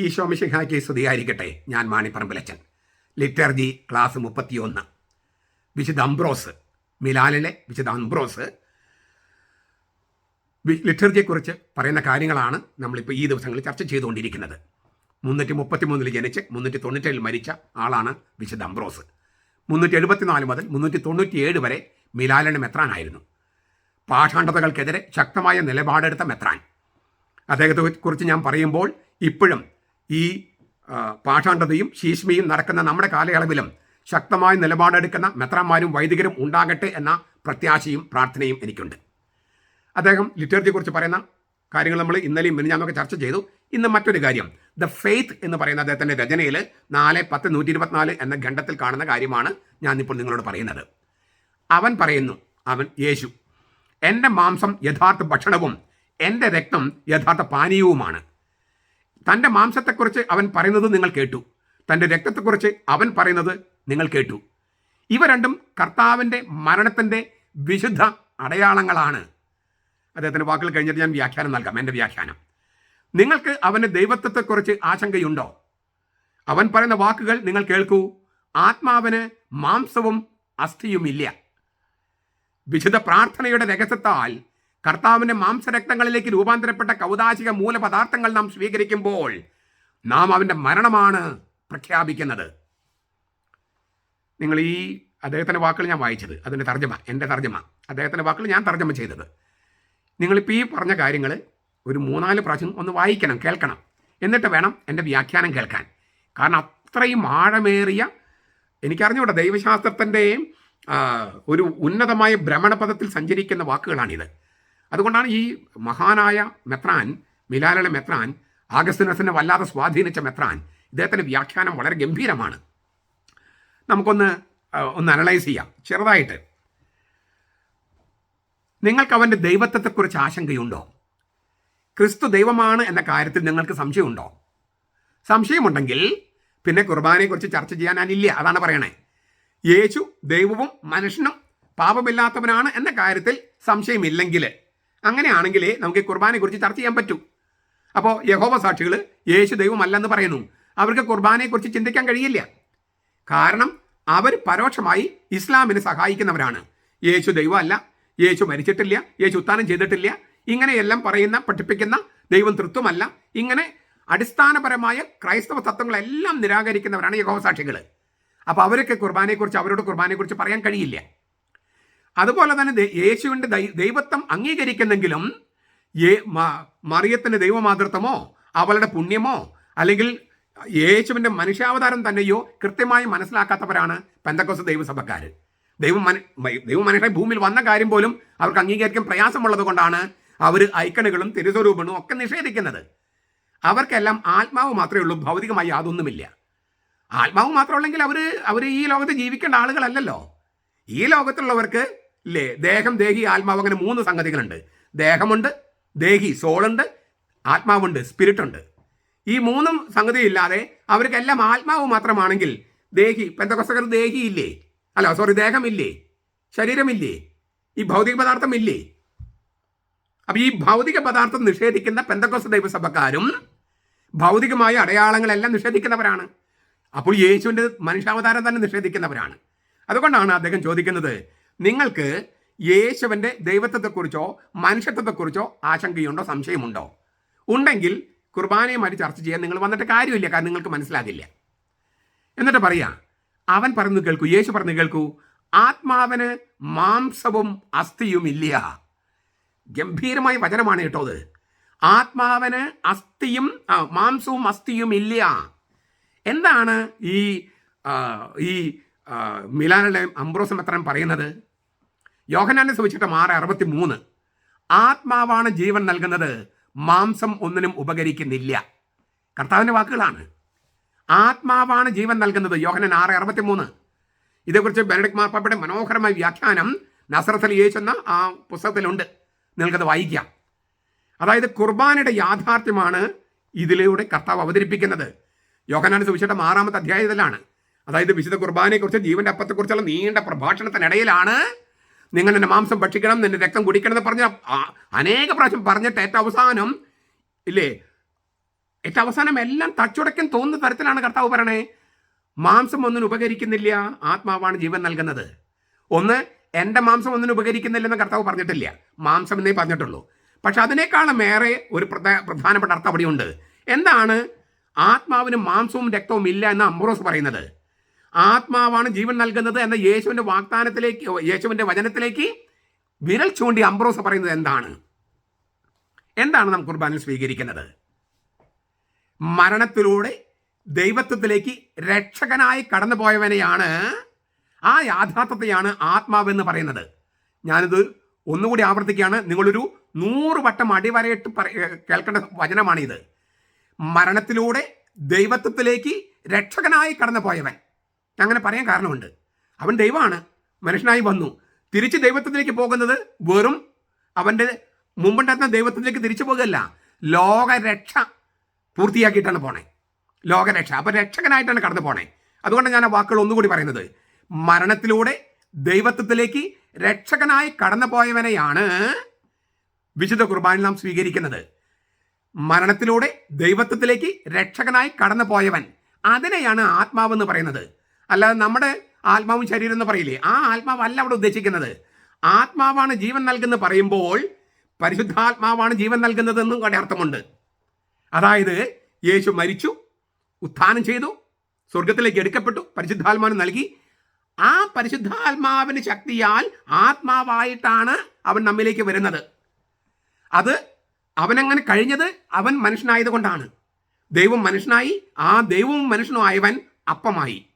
ഈശോ മിശിഹായ്ക്ക് സ്തുതിയായിരിക്കട്ടെ. ഞാൻ മാണിപ്പറമ്പിലച്ചൻ ലിറ്റർജി ക്ലാസ് മുപ്പത്തിയൊന്ന്. വിശുദ്ധ അംബ്രോസ് മിലാലിലെ വിശുദ്ധ അംബ്രോസ്. ലിറ്റർജിയെക്കുറിച്ച് പറയുന്ന കാര്യങ്ങളാണ് നമ്മളിപ്പോൾ ഈ ദിവസങ്ങളിൽ ചർച്ച ചെയ്തുകൊണ്ടിരിക്കുന്നത്. മുന്നൂറ്റി മുപ്പത്തി മൂന്നിൽ ജനിച്ച് മുന്നൂറ്റി തൊണ്ണൂറ്റേഴിൽ മരിച്ച ആളാണ് വിശുദ്ധ അംബ്രോസ്. മുന്നൂറ്റി എഴുപത്തിനാല് മുതൽ മുന്നൂറ്റി തൊണ്ണൂറ്റിയേഴ് വരെ മിലാലിന്റെ മെത്രാനായിരുന്നു. പാഷാണ്ഡതകൾക്കെതിരെ ശക്തമായ നിലപാടെടുത്ത മെത്രാൻ. അദ്ദേഹത്തെ കുറിച്ച് ഞാൻ പറയുമ്പോൾ ഇപ്പോഴും ഈ പാഷാണ്ഡതയും ശീശ്മയും നടക്കുന്ന നമ്മുടെ കാലയളവിലും ശക്തമായ നിലപാടെടുക്കുന്ന മെത്രാന്മാരും വൈദികരും ഉണ്ടാകട്ടെ എന്ന പ്രത്യാശയും പ്രാർത്ഥനയും എനിക്കുണ്ട്. അദ്ദേഹം ലിറ്ററേച്ചറിയെക്കുറിച്ച് പറയുന്ന കാര്യങ്ങൾ നമ്മൾ ഇന്നലെയും മിനിഞ്ഞാന്നൊക്കെ ചർച്ച ചെയ്തു. ഇന്ന് മറ്റൊരു കാര്യം. ദ ഫെയ്ത്ത് എന്ന് പറയുന്ന അദ്ദേഹത്തിന്റെ രചനയിൽ നാല് പത്ത് നൂറ്റി ഇരുപത്തിനാല് എന്ന ഖണ്ഡത്തിൽ കാണുന്ന കാര്യമാണ് ഞാൻ ഇപ്പോൾ നിങ്ങളോട് പറയുന്നത്. അവൻ പറയുന്നു അവൻ യേശു എന്റെ മാംസം യഥാർത്ഥ ഭക്ഷണവും എന്റെ രക്തം യഥാർത്ഥ പാനീയവുമാണ്. തന്റെ മാംസത്തെക്കുറിച്ച് അവൻ പറയുന്നത് നിങ്ങൾ കേട്ടു. തന്റെ രക്തത്തെക്കുറിച്ച് അവൻ പറയുന്നത് നിങ്ങൾ കേട്ടു. ഇവ രണ്ടും കർത്താവിന്റെ മരണത്തിന്റെ വിശുദ്ധ അടയാളങ്ങളാണ്. അദ്ദേഹത്തിന്റെ വാക്കുകൾ കഴിഞ്ഞിട്ട് ഞാൻ വ്യാഖ്യാനം നൽകാം. എന്റെ വ്യാഖ്യാനം. നിങ്ങൾക്ക് അവന്റെ ദൈവത്വത്തെക്കുറിച്ച് ആശങ്കയുണ്ടോ? അവൻ പറയുന്ന വാക്കുകൾ നിങ്ങൾ കേൾക്കൂ. ആത്മാവിന് മാംസവും അസ്ഥിയുമില്ല. വിശുദ്ധ പ്രാർത്ഥനയുടെ രഹസ്യത്താൽ കർത്താവിന്റെ മാംസരക്തങ്ങളിലേക്ക് രൂപാന്തരപ്പെട്ട കൗതാശിക മൂലപദാർത്ഥങ്ങൾ നാം സ്വീകരിക്കുമ്പോൾ നാം അവന്റെ മരണമാണ് പ്രഖ്യാപിക്കുന്നത്. നിങ്ങൾ ഈ അദ്ദേഹത്തിന്റെ വാക്കുകൾ ഞാൻ വായിച്ചത്. അതിന്റെ തർജമ എന്റെ തർജമ. അദ്ദേഹത്തിന്റെ വാക്കുകൾ ഞാൻ തർജമ ചെയ്തത്. നിങ്ങളിപ്പോൾ ഈ പറഞ്ഞ കാര്യങ്ങൾ ഒരു മൂന്നാൽ പ്രാവശ്യം ഒന്ന് വായിക്കണം കേൾക്കണം. എന്നിട്ട് വേണം എന്റെ വ്യാഖ്യാനം കേൾക്കാൻ. കാരണം അത്രയും ആഴമേറിയ എനിക്കറിഞ്ഞൂടെ ദൈവശാസ്ത്രത്തിന്റെ ഒരു ഉന്നതമായ ഭ്രമണപഥത്തിൽ സഞ്ചരിക്കുന്ന വാക്കുകളാണിത്. അതുകൊണ്ടാണ് ഈ മഹാനായ മെത്രാൻ മിലാലയുടെ മെത്രാൻ ആഗസ്തിനസിനെ വല്ലാതെ സ്വാധീനിച്ച മെത്രാൻ. ഇദ്ദേഹത്തിന്റെ വ്യാഖ്യാനം വളരെ ഗംഭീരമാണ്. നമുക്കൊന്ന് ഒന്ന് അനലൈസ് ചെയ്യാം. ചെറുതായിട്ട്. നിങ്ങൾക്ക് അവന്റെ ദൈവത്വത്തെക്കുറിച്ച് ആശങ്കയുണ്ടോ? ക്രിസ്തു ദൈവമാണ് എന്ന കാര്യത്തിൽ നിങ്ങൾക്ക് സംശയമുണ്ടോ? സംശയമുണ്ടെങ്കിൽ പിന്നെ കുർബാനയെക്കുറിച്ച് ചർച്ച ചെയ്യാൻ ഞാനില്ല. അതാണ് പറയണേ. യേശു ദൈവവും മനുഷ്യനും പാപമില്ലാത്തവനാണ് എന്ന കാര്യത്തിൽ സംശയമില്ലെങ്കിൽ അങ്ങനെയാണെങ്കിലേ നമുക്ക് ഈ കുർബാനയെക്കുറിച്ച് ചർച്ച ചെയ്യാൻ പറ്റൂ. അപ്പോൾ യഹോവ സാക്ഷികൾ യേശു ദൈവമല്ലെന്ന് പറയുന്നു. അവർക്ക് കുർബാനയെക്കുറിച്ച് ചിന്തിക്കാൻ കഴിയില്ല. കാരണം അവർ പരോക്ഷമായി ഇസ്ലാമിനെ സഹായിക്കുന്നവരാണ്. യേശു ദൈവമല്ല യേശു മരിച്ചിട്ടില്ല യേശു ഉത്താനം ചെയ്തിട്ടില്ല ഇങ്ങനെയെല്ലാം പറയുന്ന പഠിപ്പിക്കുന്ന ദൈവം തൃത്വമല്ല ഇങ്ങനെ അടിസ്ഥാനപരമായ ക്രൈസ്തവ തത്വങ്ങളെല്ലാം നിരാകരിക്കുന്നവരാണ് യഹോവ സാക്ഷികൾ അപ്പോൾ അവരൊക്കെ കുർബാനയെക്കുറിച്ച് അവരോട് കുർബാനയെക്കുറിച്ച് പറയാൻ കഴിയില്ല. അതുപോലെ തന്നെ യേശുവിന്റെ ദൈവത്വം അംഗീകരിക്കുന്നെങ്കിലും മറിയത്തിന്റെ ദൈവമാതൃത്വമോ അവളുടെ പുണ്യമോ അല്ലെങ്കിൽ യേശുവിന്റെ മനുഷ്യാവതാരം തന്നെയോ കൃത്യമായി മനസ്സിലാക്കാത്തവരാണ് പെന്തക്കോസ് ദൈവസഭക്കാർ ദൈവം ദൈവം മനുഷ്യനെ ഭൂമിയിൽ വന്ന കാര്യം പോലും അവർക്ക് അംഗീകരിക്കാൻ പ്രയാസമുള്ളത് കൊണ്ടാണ് അവർ ഐക്കണുകളും തിരുസ്വരൂപങ്ങളും ഒക്കെ നിഷേധിക്കുന്നത്. അവർക്കെല്ലാം ആത്മാവ് മാത്രമേ ഉള്ളൂ ഭൗതികമായി യാതൊന്നുമില്ല. ആത്മാവ് മാത്രമുള്ളെങ്കിൽ അവർ അവർ ഈ ലോകത്ത് ജീവിക്കേണ്ട ആളുകളല്ലല്ലോ. ഈ ലോകത്തുള്ളവർക്ക് ഇല്ലേ ദേഹം ദേഹി ആത്മാവ് അങ്ങനെ മൂന്ന് സംഗതികളുണ്ട്. ദേഹമുണ്ട് ദേഹി സോളുണ്ട് ആത്മാവുണ്ട് സ്പിരിറ്റ് ഉണ്ട് ഈ മൂന്നും സംഗതി ഇല്ലാതെ അവർക്കെല്ലാം ആത്മാവ് മാത്രമാണെങ്കിൽ ദേഹി പെന്തക്കൊസ്തകർ ദേഹി ഇല്ലേ? അല്ല സോറി ദേഹമില്ലേ ശരീരമില്ലേ ഈ ഭൗതിക പദാർത്ഥം ഇല്ലേ? അപ്പൊ ഈ ഭൗതിക പദാർത്ഥം നിഷേധിക്കുന്ന പെന്തക്കോസ് ദൈവസഭക്കാരും ഭൗതികമായ അടയാളങ്ങളെല്ലാം നിഷേധിക്കുന്നവരാണ്. അപ്പോൾ യേശുവിന്റെ മനുഷ്യാവതാരം തന്നെ നിഷേധിക്കുന്നവരാണ്. അതുകൊണ്ടാണ് അദ്ദേഹം ചോദിക്കുന്നത് നിങ്ങൾക്ക് യേശുവിന്റെ ദൈവത്വത്തെക്കുറിച്ചോ മനുഷ്യത്വത്തെക്കുറിച്ചോ ആശങ്കയുണ്ടോ സംശയമുണ്ടോ? ഉണ്ടെങ്കിൽ കുർബാനയുമായി ചർച്ച ചെയ്യാൻ നിങ്ങൾ വന്നിട്ട് കാര്യമില്ല കാരണം നിങ്ങൾക്ക് മനസ്സിലാകില്ല. എന്നിട്ട് പറയാം അവൻ പറഞ്ഞു കേൾക്കൂ യേശു പറഞ്ഞു കേൾക്കൂ ആത്മാവിന് മാംസവും അസ്ഥിയും ഇല്ല. ഗംഭീരമായ വചനമാണ് കേട്ടോ അത്. ആത്മാവിന് അസ്ഥിയും മാംസവും അസ്ഥിയും ഇല്ല. എന്താണ് ഈ ഈ മിലാനിലെ അംബ്രോസം എത്രയും പറയുന്നത്? യോഹനാനെ സുവിശേഷം ആറ് അറുപത്തി മൂന്ന് ആത്മാവാണ് ജീവൻ നൽകുന്നത്. മാംസം ഒന്നിനും ഉപകരിക്കുന്നില്ല. കർത്താവിന്റെ വാക്കുകളാണ്. ആത്മാവാണ് ജീവൻ നൽകുന്നത്. യോഹനൻ ആറ് അറുപത്തി മൂന്ന് ഇതേക്കുറിച്ച് ബെനഡിക് മാർപ്പാപ്പയുടെ മനോഹരമായ വ്യാഖ്യാനം നസറത്തിൽ യേശു ആ പുസ്തകത്തിലുണ്ട്. നിങ്ങൾക്കത് വായിക്കാം. അതായത് കുർബാനയുടെ യാഥാർത്ഥ്യമാണ് ഇതിലൂടെ കർത്താവ് അവതരിപ്പിക്കുന്നത്. യോഹനാൻ സുവിശേഷം ആറാമത്തെ അധ്യായത്തിലാണ്. അതായത് വിശുദ്ധ കുർബാനയെക്കുറിച്ച് ജീവന്റെ അപ്പത്തെക്കുറിച്ചുള്ള നീണ്ട പ്രഭാഷണത്തിനിടയിലാണ് നിങ്ങൾ എന്റെ മാംസം ഭക്ഷിക്കണം നിന്റെ രക്തം കുടിക്കണം എന്ന് പറഞ്ഞ അനേക പ്രാവശ്യം പറഞ്ഞിട്ട് ഏറ്റവും അവസാനം ഇല്ലേ? ഏറ്റവും അവസാനം എല്ലാം തച്ചുടയ്ക്കാൻ തോന്നുന്ന തരത്തിലാണ് കർത്താവ് പറയണേ. മാംസം ഒന്നിനും ഉപകരിക്കുന്നില്ല ആത്മാവാണ് ജീവൻ നൽകുന്നത്. ഒന്ന് എന്റെ മാംസം ഒന്നിനും ഉപകരിക്കുന്നില്ലെന്ന് കർത്താവ് പറഞ്ഞിട്ടില്ല. മാംസം എന്നേ പറഞ്ഞിട്ടുള്ളൂ. പക്ഷെ അതിനേക്കാളും ഏറെ ഒരു പ്രധാ- പ്രധാനപ്പെട്ട അർത്ഥം അവിടെയുണ്ട്. എന്താണ്? ആത്മാവിനും മാംസവും രക്തവും ഇല്ല എന്ന് അംബ്രോസ് പറയുന്നത്. ആത്മാവാണ് ജീവൻ നൽകുന്നത് എന്ന യേശുവിന്റെ വാഗ്ദാനത്തിലേക്ക് യേശുവിന്റെ വചനത്തിലേക്ക് വിരൽ ചൂണ്ടി അംബ്രോസ് പറയുന്നത് എന്താണ്? എന്താണ് നാം കുർബാനിൽ സ്വീകരിക്കുന്നത്? മരണത്തിലൂടെ ദൈവത്വത്തിലേക്ക് രക്ഷകനായി കടന്നു പോയവനെയാണ് ആ യാഥാർത്ഥ്യത്തെയാണ് ആത്മാവെന്ന് പറയുന്നത്. ഞാനിത് ഒന്നുകൂടി ആവർത്തിക്കുകയാണ്. നിങ്ങളൊരു നൂറ് വട്ടം അടിവരയിട്ട് കേൾക്കേണ്ട വചനമാണിത്. മരണത്തിലൂടെ ദൈവത്വത്തിലേക്ക് രക്ഷകനായി കടന്നുപോയവൻ അങ്ങനെ പറയാൻ കാരണമുണ്ട്. അവൻ ദൈവമാണ്. മനുഷ്യനായി വന്നു. തിരിച്ച് ദൈവത്തിലേക്ക് പോകുന്നത് വെറും അവന്റെ മുമ്പുണ്ടായിരുന്ന ദൈവത്തിലേക്ക് തിരിച്ചു പോകുകയല്ല. ലോകരക്ഷ പൂർത്തിയാക്കിയിട്ടാണ് പോണേ. ലോകരക്ഷ. അപ്പം രക്ഷകനായിട്ടാണ് കടന്നു പോണേ. അതുകൊണ്ട് ഞാൻ ആ വാക്കുകൾ ഒന്നുകൂടി പറയുന്നത്. മരണത്തിലൂടെ ദൈവത്വത്തിലേക്ക് രക്ഷകനായി കടന്നു പോയവനെയാണ് വിശുദ്ധ കുർബാന നാം സ്വീകരിക്കുന്നത്. മരണത്തിലൂടെ ദൈവത്വത്തിലേക്ക് രക്ഷകനായി കടന്നു പോയവൻ അതിനെയാണ് ആത്മാവെന്ന് പറയുന്നത്. അല്ലാതെ നമ്മുടെ ആത്മാവും ശരീരം എന്ന് പറയില്ലേ? ആ ആത്മാവല്ല അവിടെ ഉദ്ദേശിക്കുന്നത്. ആത്മാവാണ് ജീവൻ നൽകുന്നത് പറയുമ്പോൾ പരിശുദ്ധാത്മാവാണ് ജീവൻ നൽകുന്നതെന്നും കൂടെ അർത്ഥമുണ്ട്. അതായത് യേശു മരിച്ചു ഉത്ഥാനം ചെയ്തു സ്വർഗത്തിലേക്ക് എടുക്കപ്പെട്ടു പരിശുദ്ധാത്മാവിന് നൽകി. ആ പരിശുദ്ധാത്മാവിന് ശക്തിയാൽ ആത്മാവായിട്ടാണ് അവൻ നമ്മിലേക്ക് വരുന്നത്. അത് അവനങ്ങനെ കഴിഞ്ഞത് അവൻ മനുഷ്യനായതുകൊണ്ടാണ്. ദൈവം മനുഷ്യനായി ആ ദൈവവും മനുഷ്യനും ആയവൻ അപ്പമായി.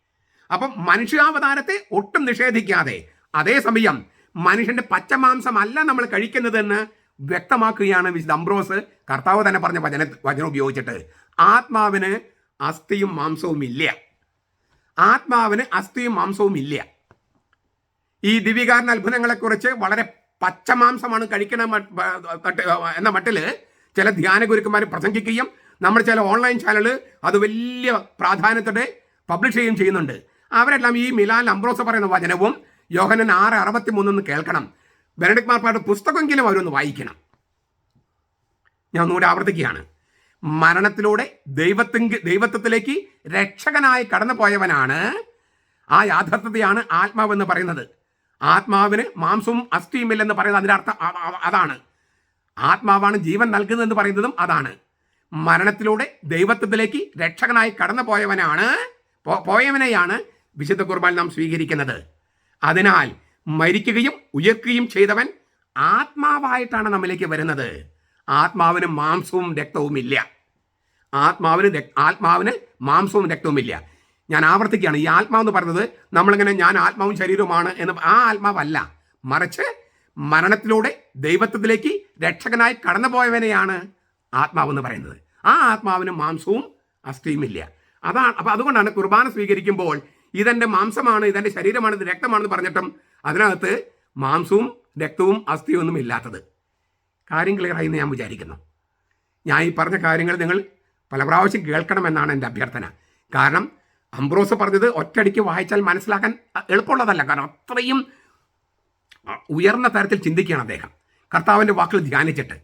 അപ്പം മനുഷ്യാവതാരത്തെ ഒട്ടും നിഷേധിക്കാതെ അതേസമയം മനുഷ്യന്റെ പച്ചമാംസമല്ല നമ്മൾ കഴിക്കുന്നതെന്ന് വ്യക്തമാക്കുകയാണ് വിശുദ്ധ അംബ്രോസ്. കർത്താവ് തന്നെ പറഞ്ഞ വചന വചനം ഉപയോഗിച്ചിട്ട് ആത്മാവിന് അസ്ഥിയും മാംസവും ഇല്ല. ആത്മാവിന് അസ്ഥിയും മാംസവും ഇല്ല. ഈ ദിവികാരൻ അത്ഭുതങ്ങളെക്കുറിച്ച് വളരെ പച്ചമാംസമാണ് കഴിക്കണ എന്ന മട്ടിൽ ചില ധ്യാന ഗുരുക്കന്മാർ പ്രസംഗിക്കുകയും നമ്മുടെ ചില ഓൺലൈൻ ചാനൽ അത് വലിയ പ്രാധാന്യത്തോടെ പബ്ലിഷ് ചെയ്യുകയും ചെയ്യുന്നുണ്ട്. അവരെല്ലാം ഈ മിലാൻ അംബ്രോസ പറയുന്ന വചനവും യോഹനൻ ആറ് അറുപത്തി മൂന്നൊന്ന് കേൾക്കണം. ബെനഡിക് മാർപ്പാട് പുസ്തകമെങ്കിലും അവരൊന്ന് വായിക്കണം. ഞാൻ ഒന്നുകൂടി ആവർത്തിക്കുകയാണ്. മരണത്തിലൂടെ ദൈവത്തിങ്ക് ദൈവത്വത്തിലേക്ക് രക്ഷകനായി കടന്നു പോയവനാണ് ആ യാഥാർത്ഥ്യതയാണ് ആത്മാവെന്ന് പറയുന്നത്. ആത്മാവിന് മാംസവും അസ്ഥിയും ഇല്ലെന്ന് പറയുന്നത് അതിന്റെ അർത്ഥം അതാണ്. ആത്മാവാണ് ജീവൻ നൽകുന്നതെന്ന് പറയുന്നതും അതാണ്. മരണത്തിലൂടെ ദൈവത്വത്തിലേക്ക് രക്ഷകനായി കടന്നു പോയവനാണ് പോയവനെയാണ് വിശുദ്ധ കുർബാൻ നാം സ്വീകരിക്കുന്നത്. അതിനാൽ മരിക്കുകയും ഉയർക്കുകയും ചെയ്തവൻ ആത്മാവായിട്ടാണ് നമ്മിലേക്ക് വരുന്നത്. ആത്മാവിന് മാംസവും രക്തവും ഇല്ല. ആത്മാവിന് ആത്മാവിന് മാംസവും രക്തവും ഇല്ല. ഞാൻ ആവർത്തിക്കുകയാണ്. ഈ ആത്മാവ് എന്ന് പറഞ്ഞത് നമ്മളിങ്ങനെ ഞാൻ ആത്മാവും ശരീരവുമാണ് എന്ന് ആ ആത്മാവല്ല. മറിച്ച് മരണത്തിലൂടെ ദൈവത്വത്തിലേക്ക് രക്ഷകനായി കടന്നുപോയവനെയാണ് ആത്മാവെന്ന് പറയുന്നത്. ആ ആത്മാവിന് മാംസവും അസ്ഥിയും ഇല്ല. അതാണ് അപ്പം അതുകൊണ്ടാണ് കുർബാന സ്വീകരിക്കുമ്പോൾ ഇതെന്റെ മാംസമാണ് ഇതെന്റെ ശരീരമാണ് ഇത് രക്തമാണെന്ന് പറഞ്ഞിട്ടും അതിനകത്ത് മാംസവും രക്തവും അസ്ഥിയും ഒന്നും ഇല്ലാത്തത്. കാര്യം ക്ലിയറായി എന്ന് ഞാൻ വിചാരിക്കുന്നു. ഞാൻ ഈ പറഞ്ഞ കാര്യങ്ങൾ നിങ്ങൾ പല പ്രാവശ്യം കേൾക്കണമെന്നാണ് എന്റെ അഭ്യർത്ഥന. കാരണം അംബ്രോസ് പറഞ്ഞത് ഒറ്റയടിക്ക് വായിച്ചാൽ മനസ്സിലാക്കാൻ എളുപ്പമുള്ളതല്ല. കാരണം അത്രയും ഉയർന്ന തരത്തിൽ ചിന്തിക്കുകയാണ് അദ്ദേഹം. കർത്താവിന്റെ വാക്കുകൾ ധ്യാനിച്ചിട്ട്.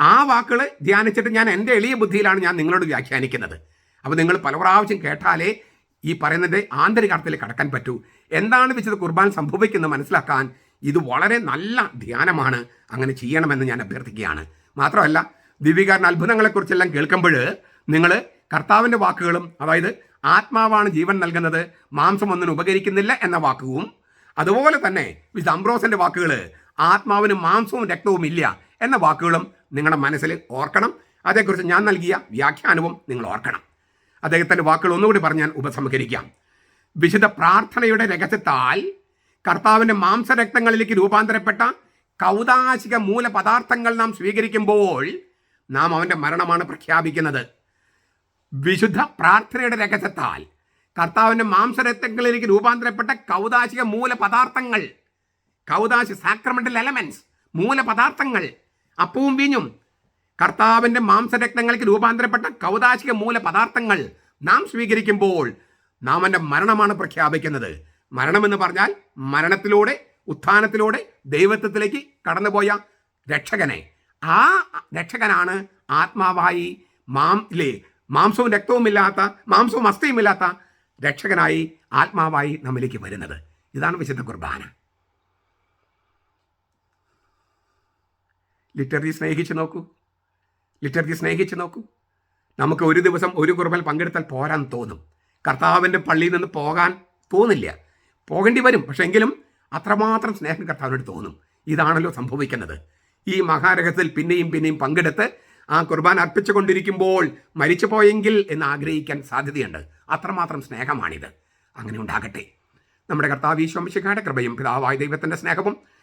ആ വാക്കുകൾ ധ്യാനിച്ചിട്ട് ഞാൻ എന്റെ എളിയ ബുദ്ധിയിലാണ് ഞാൻ നിങ്ങളോട് വ്യാഖ്യാനിക്കുന്നത്. അപ്പോൾ നിങ്ങൾ പല പ്രാവശ്യം കേട്ടാലേ ഈ പറയുന്നതിന്റെ ആന്തരിക അർത്ഥത്തിൽ കടക്കാൻ പറ്റൂ. എന്താണ് വിശുദ്ധ കുർബാൻ സംഭവിക്കുന്നത് മനസ്സിലാക്കാൻ ഇത് വളരെ നല്ല ധ്യാനമാണ്. അങ്ങനെ ചെയ്യണമെന്ന് ഞാൻ അഭ്യർത്ഥിക്കുകയാണ്. മാത്രമല്ല ദിവ്യകാരൻ അത്ഭുതങ്ങളെക്കുറിച്ചെല്ലാം കേൾക്കുമ്പോൾ നിങ്ങൾ കർത്താവിന്റെ വാക്കുകളും അതായത് ആത്മാവാണ് ജീവൻ നൽകുന്നത് മാംസം ഒന്നിനും ഉപകരിക്കുന്നില്ല എന്ന വാക്കുവും അതുപോലെ തന്നെ വിശുദ്ധ അംബ്രോസിന്റെ വാക്കുകൾ ആത്മാവിന് മാംസവും രക്തവും ഇല്ല എന്ന വാക്കുകളും നിങ്ങളുടെ മനസ്സിൽ ഓർക്കണം. അതേക്കുറിച്ച് ഞാൻ നൽകിയ വ്യാഖ്യാനവും നിങ്ങൾ ഓർക്കണം. അദ്ദേഹത്തിന്റെ വാക്കുകൾ ഒന്നുകൂടി പറഞ്ഞ് ഞാൻ ഉപസംഹരിക്കാം. വിശുദ്ധ പ്രാർത്ഥനയുടെ രഹസ്യത്താൽ കർത്താവിന്റെ മാംസരക്തങ്ങളിലേക്ക് രൂപാന്തരപ്പെട്ട കൗതാശിക മൂലപദാർത്ഥങ്ങൾ നാം സ്വീകരിക്കുമ്പോൾ നാം അവന്റെ മരണമാണ് പ്രഖ്യാപിക്കുന്നത്. വിശുദ്ധ പ്രാർത്ഥനയുടെ രഹസ്യത്താൽ കർത്താവിന്റെ മാംസരക്തങ്ങളിലേക്ക് രൂപാന്തരപ്പെട്ട കൗതാശിക മൂലപദാർത്ഥങ്ങൾ കൗതാശി സാക്രമെന്റൽ എലമെന്റ്സ് മൂലപദാർത്ഥങ്ങൾ അപ്പവും വീഞ്ഞും കർത്താവിന്റെ മാംസരക്തങ്ങൾക്ക് രൂപാന്തരപ്പെട്ട കൗതാശിക മൂല പദാർത്ഥങ്ങൾ നാം സ്വീകരിക്കുമ്പോൾ നാം എന്റെ മരണമാണ് പ്രഖ്യാപിക്കുന്നത്. മരണമെന്ന് പറഞ്ഞാൽ മരണത്തിലൂടെ ഉത്ഥാനത്തിലൂടെ ദൈവത്വത്തിലേക്ക് കടന്നുപോയ രക്ഷകനെ. ആ രക്ഷകനാണ് ആത്മാവായി മാം ഇല്ലേ മാംസവും രക്തവും ഇല്ലാത്ത മാംസവും അസ്ഥയും ഇല്ലാത്ത രക്ഷകനായി ആത്മാവായി നമ്മിലേക്ക് വരുന്നത്. ഇതാണ് വിശുദ്ധ കുർബാന. ലിറ്ററി സ്നേഹിച്ച് നോക്കൂ. ലിറ്റർജി സ്നേഹിച്ച് നോക്കൂ. നമുക്ക് ഒരു ദിവസം ഒരു കുർബൽ പങ്കെടുത്താൽ പോരാൻ തോന്നും. കർത്താവിന്റെ പള്ളിയിൽ നിന്ന് പോകാൻ തോന്നില്ല. പോകേണ്ടി വരും പക്ഷേ എങ്കിലും അത്രമാത്രം സ്നേഹം കർത്താവിനോട് തോന്നും. ഇതാണല്ലോ സംഭവിക്കുന്നത്. ഈ മഹാരഹത്തിൽ പിന്നെയും പിന്നെയും പങ്കെടുത്ത് ആ കുർബാന അർപ്പിച്ചുകൊണ്ടിരിക്കുമ്പോൾ മരിച്ചു പോയെങ്കിൽ എന്ന് ആഗ്രഹിക്കാൻ സാധ്യതയുണ്ട്. അത്രമാത്രം സ്നേഹമാണിത്. അങ്ങനെ ഉണ്ടാകട്ടെ. നമ്മുടെ കർത്താവ് ഈശ്വംശിഖയുടെ കൃപയും പിതാവായ ദൈവത്തിന്റെ സ്നേഹവും